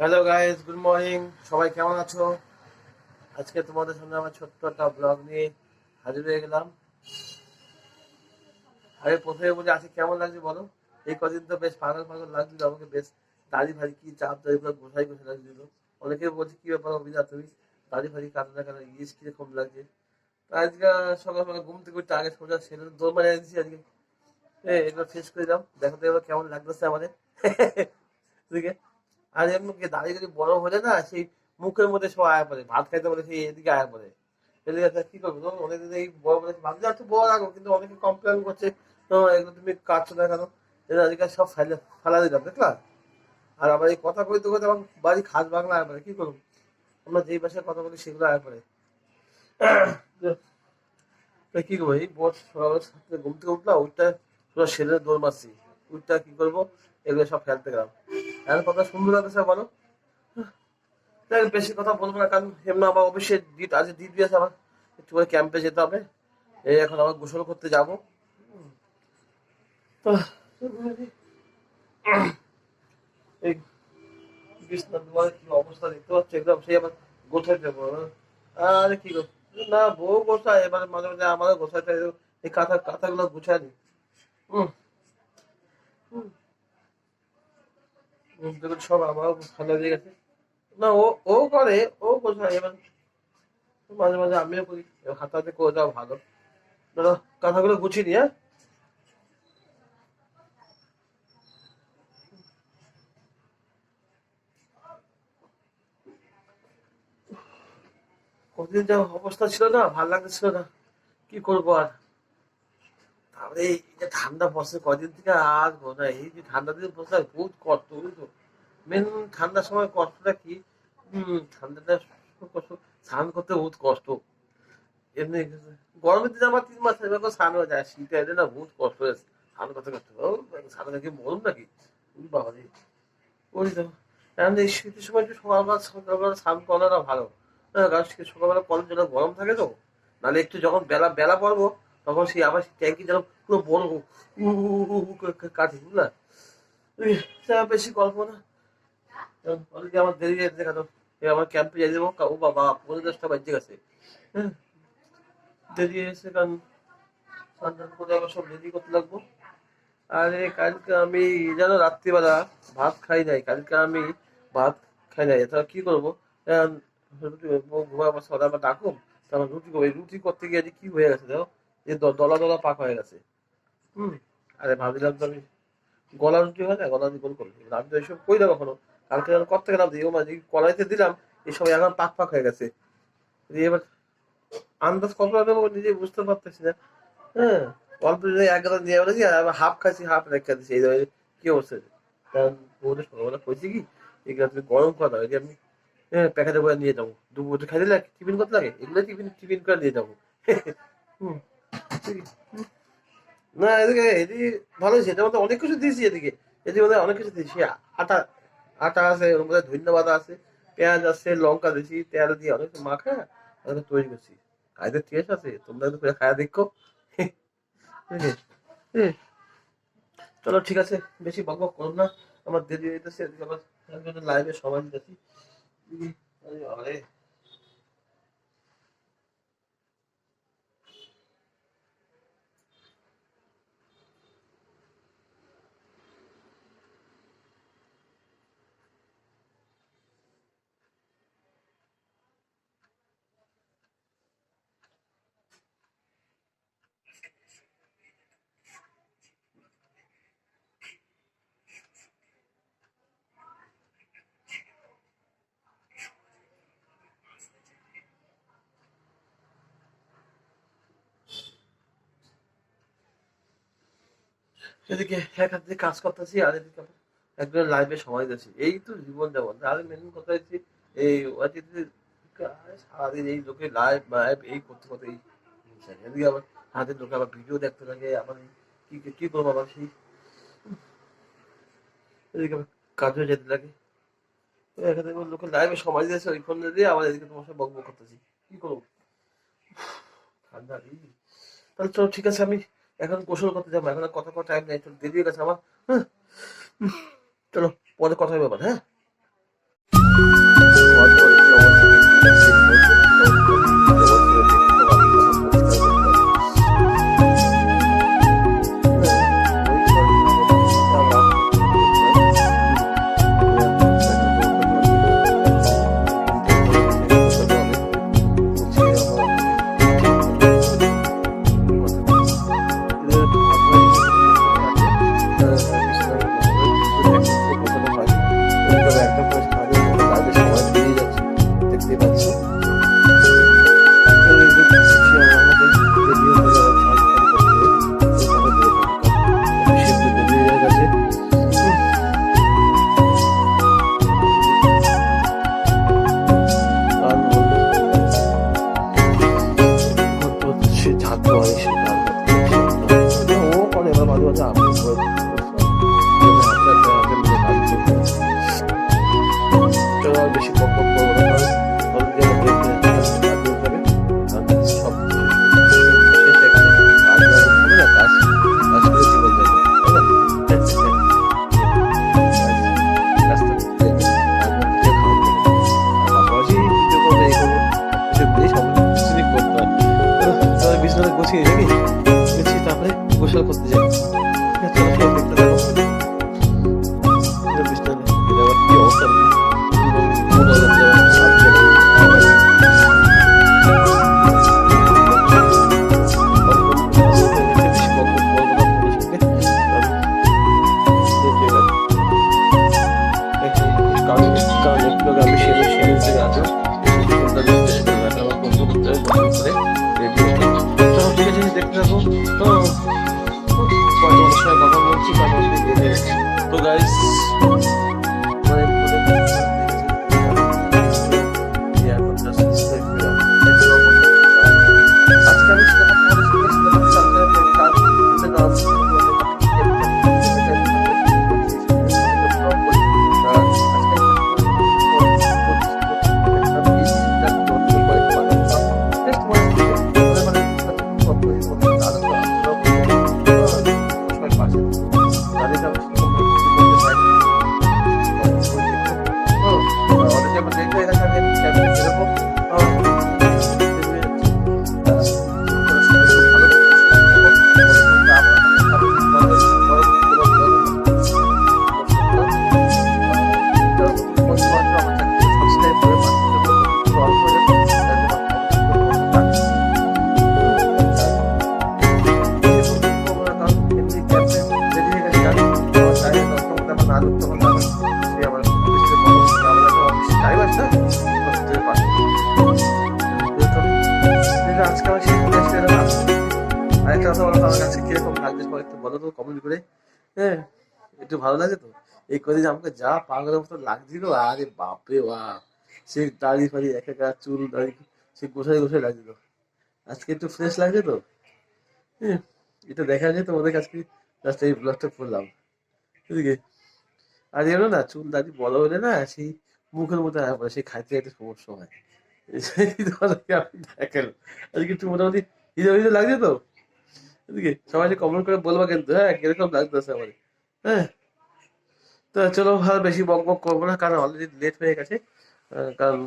Hello guys good morning সবাই কেমন আছো? আজকে তোমাদের সামনে আমার ছোট্ট একটা ব্লগ নিয়ে হাজির হয়ে গেলাম। আরে, প্রথমে বলি, আজকে কেমন লাগছে বলো? এই কদিন তো বেশ পাগল পাগল লাগছিল, আমাকে বেশ দাড়ি ভারি কি চাপ, দাড়ি পুরো গোসাই গোসাই লাগছিল। অনেকে বলছে, কি ব্যাপার অভিজা তুমি? দাড়ি ভারি কাটা না কাটা ইস কীরকম লাগছে? আজকে সকাল সকাল ঘুম থেকে উঠতে আগে সোজা সেরে দৌড় মারিয়ে দিচ্ছি আজকে। এগুলো ফেস করে দাও। দেখো তো এবার কেমন লাগতেছে আমাদের। এদিকে আর এমনি দাঁড়িয়ে যদি বড় হলে না সেই মুখের মধ্যে সব আয়া পড়ে ভাত খাইতে বলে সেই এদিকে আয়া পড়ে। এদিকে কি করব? তো অনেকদিন এই বড় বলে ভাবছি একটু বড় রাখো কিন্তু অনেকে কমপ্লেন করছে "ও, এগুলো তুমি কাটছো না কেন? এটা আজকে সব ফেলে ফেলা দিলাম দেখলা? আর আবার এই কথা কইতে কইতে আমার বাড়ি খাস বাংলা আয়া পড়ে কি করব? আমরা যেই ভাষায় কথা বলি সেগুলো আয়া পড়ে। কি করব? এই সাথে ঘুম থেকে উঠলাম ওইটা পুরো সেরে দৌড় মারছি। ওইটা কি করব? এগুলো সব ফেলতে গেলাম। এখন কথা সুন্দর লাগতেছে বলো? দেখ, বেশি কথা বলব না কারণ এমনি আমার অফিসে ডিট আজ ডিট আছে আমার একটু করে ক্যাম্পে যেতে হবে। এই এখন আবার গোসল করতে যাব। তো এই বিছনা দুয়ারে কি অবস্থা দেখতে পাচ্ছ একদম সেই আবার গোছাই দেবো আরে কি না বউ গোছায় এবার মাঝে মাঝে আমারও গোছাইতে এই কাঁথা কাঁথাগুলো গুছায় নি। হুম হুম, দেখুন সব ভালো হয়ে গেছে। না, ও ও করে, ও এবার মাঝে মাঝে আমিও করি। হাতে হাতে করে দেওয়া ভালো। দাদা, কাঁথাগুলো গুছিয়ে নি হ্যাঁ কতদিন যা অবস্থা ছিল না, ভালো লাগতেছিল না। কি করব আর? তারপরে এই যে ঠান্ডা বসে কদিন থেকে আর বোঝা এই যে ঠান্ডা দিন বসে বহুত কষ্ট, বুঝছ? মেন ঠান্ডার সময় কষ্টটা কি? ঠান্ডাটা কষ্ট, স্নান করতে বহুত কষ্ট। এমনি গরমের দিনে আমার তিন মাস স্নান হয়ে যায়, শীতে এলে না বহুত কষ্ট হয়ে স্নান করতে ও, স্নান নাকি মরুম নাকি? বাবা রে। ওই তো, এখন এই শীতের সময় একটু সকালবেলা সকালবেলা স্নান করাটা ভালো। হ্যাঁ কারণ সকালবেলা কলের জন্য গরম থাকে তো। নাহলে একটু যখন বেলা বেলা পড়ব তখন সেই আবার ট্যাঙ্কি যেন পুরো বড় কাটে বুঝলা? বেশি গল্প না। আমার দেরি হয়ে দেখা তো আমার ক্যাম্পে যাই দেবো ও বাবা পনেরো দশটা বাজে গেছে। হ্যাঁ দেরি হয়েছে কারণ স্নান টান করে আবার সব রেডি করতে লাগবো। আরে, কালকে আমি, জানো, রাত্রিবেলা ভাত খাই নাই। কালকে আমি ভাত খাই নাই। তা কি করব? রুটি ঘুমায় বসে, ওরা আবার ডাকুম তারপর রুটি করব। রুটি করতে গিয়ে কি হয়ে গেছে দেখো? যে দলা দলা পাক হয়ে গেছে। হুম। আরে ভাবছিলাম তো আমি গলা রুটি হয় না গলা রুটি গোল করব আমি তো এইসব কই না কখনো। কালকে যখন করতে গেলাম দিয়ে ও মাঝে কড়াইতে দিলাম এইসব এখন পাক পাক হয়ে গেছে। এবার আন্দাজ কত দেবো নিজে বুঝতে পারতেছি না। হ্যাঁ অল্প যদি এক গাদা নিয়ে বলেছি আর হাফ খাইছি হাফ রেখে দিচ্ছি এই ধরনের কি অবস্থা? কারণ বউদের সকালবেলা কইছি কি এগুলো তুমি গরম করা দাও এই আমি হ্যাঁ প্যাকেটে করে নিয়ে যাব। দুপুর খাই দিলে টিফিন করতে লাগে? এগুলো টিফিন টিফিন করে নিয়ে যাব। হুম। না, এদিকে এদিকে ভালো হয়েছে। এটার মধ্যে অনেক কিছু দিয়েছি এদিকে। এদিকে মধ্যে অনেক কিছু দিয়েছি। আটা আটা আছে ওর মধ্যে ধন্যবাদ আছে, পেঁয়াজ আছে, লঙ্কা দিয়েছি, তেল দিয়ে অনেক মাখা ওটা তৈরি করছি। খাইতে টেস্ট আছে, তোমরা একটু খায়া দেখো। চলো, ঠিক আছে, বেশি বক বক করুন না। আমার দেরি হইতেছে এদিকে আবার লাইভে সময় দিতেছি আরে। এদিকে এক হাত কাজ করতেছি, আর এদিকে একজন লাইভে সময় দিচ্ছি এই তো জীবন যাপন আর মেন কথা হচ্ছে, এই সারাদিন এই লোকে লাইভ লাইভ এই করতে করতে এদিকে আবার হাতের লোকে আবার ভিডিও দেখতে লাগে, আবার কি কি করব আবার সেই। এদিকে কাজও যেতে লাগে। এখানে লোকে লাইভে সময় দিয়েছে ওই ফোন দিয়ে, আবার এদিকে তোমার সাথে বকবক করতেছি। কি করব? ঠান্ডা তাহলে চলো, ঠিক আছে আমি এখন কৌশল করতে যাব, এখন কথা কথা টাইম নেই দিদি দেরি হয়ে গেছে আমার হ্যাঁ। চলো, পরে কথা হবে আবার হ্যাঁ। Ya te lo হ্যাঁ একটু ভালো লাগে তো। এই কদিন আমাকে যা পাগলের মতো লাগছিল আরে বাপরে বাপ সে দাড়ি ফাড়ি এক একা চুল দাড়ি সে গোসাই গোসাই লাগছিল আজকে একটু ফ্রেশ লাগছে তো? হ্যাঁ এটা দেখা যায় তোমাদের কাছে জাস্ট এই ব্লগটা করলাম। এদিকে আর এলো না, চুল দাড়ি বড় হলে না সেই মুখের মধ্যে পড়ে সেই খাইতে খাইতে সমস্যা হয় আজকে একটু মোটামুটি হিরো হিরো লাগছে তো? এদিকে সবাই কমেন্ট করে বলবা কিন্তু হ্যাঁ কীরকম লাগতেছে আমার হ্যাঁ। তো চলো, আর বেশি বক বক করব না, কারণ অলরেডি লেট হয়ে গেছে। কারণ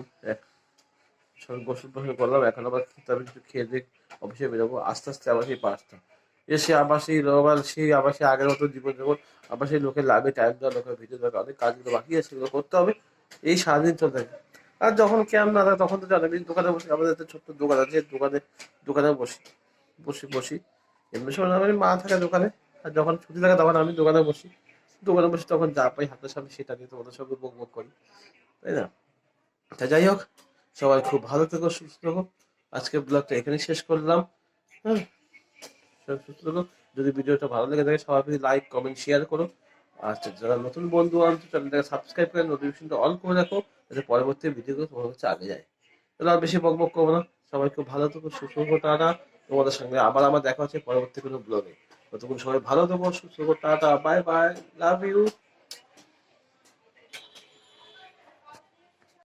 গোসল টোসল করলাম, এখন আবার তবে কিছু খেয়ে দিয়ে অফিসে বেরোবো। আস্তে আস্তে আবার সেই পাঁচটা। এসে আবার সেই রোববার সেই আবার সেই আগের মতো জীবন যাপন আবার সেই লোকের লাগবে টাইম দেওয়া লোকের ভিডিও দরকার অনেক কাজগুলো বাকি আছে সেগুলো করতে হবে। এই সারাদিন চলতে থাকে। আর যখন ক্যাম্প না থাকে, তখন তো জানেন দোকানে বসে, আমাদের একটা ছোট্ট দোকান আছে দোকানে দোকানে বসি বসি বসি। এমনি সময় আমি মা থাকে দোকানে, আর যখন ছুটি থাকে, তখন আমি দোকানে বসি। দোকানে বসে তখন যা পাই হাতের সামনে, সেটা নিয়ে তোমাদের সঙ্গে বক করি। তাই না? তা যাই হোক, সবাই খুব ভালো থেকো, সুস্থ থেকো। আজকের ব্লগটা এখানে শেষ করলাম। হ্যাঁ। সুস্থ যদি ভিডিওটা ভালো লেগে থাকে, সবাই লাইক কমেন্ট শেয়ার করো আচ্ছা যারা নতুন বন্ধু আনছো চ্যানেলটাকে সাবস্ক্রাইব করে নোটিফিকেশনটা অন করে রাখো, যাতে পরবর্তী ভিডিওগুলো তোমার কাছে আগে যায়। তাহলে আর বেশি বকবক বক করব না। সবাই খুব ভালো থাকো, সুস্থ থাকো, টাটা। তোমাদের সঙ্গে আবার আমার দেখা হচ্ছে পরবর্তী কোনো ব্লগে ততক্ষণ সবাই ভালো থাকো, সুস্থ থাকো, tata bye bye love you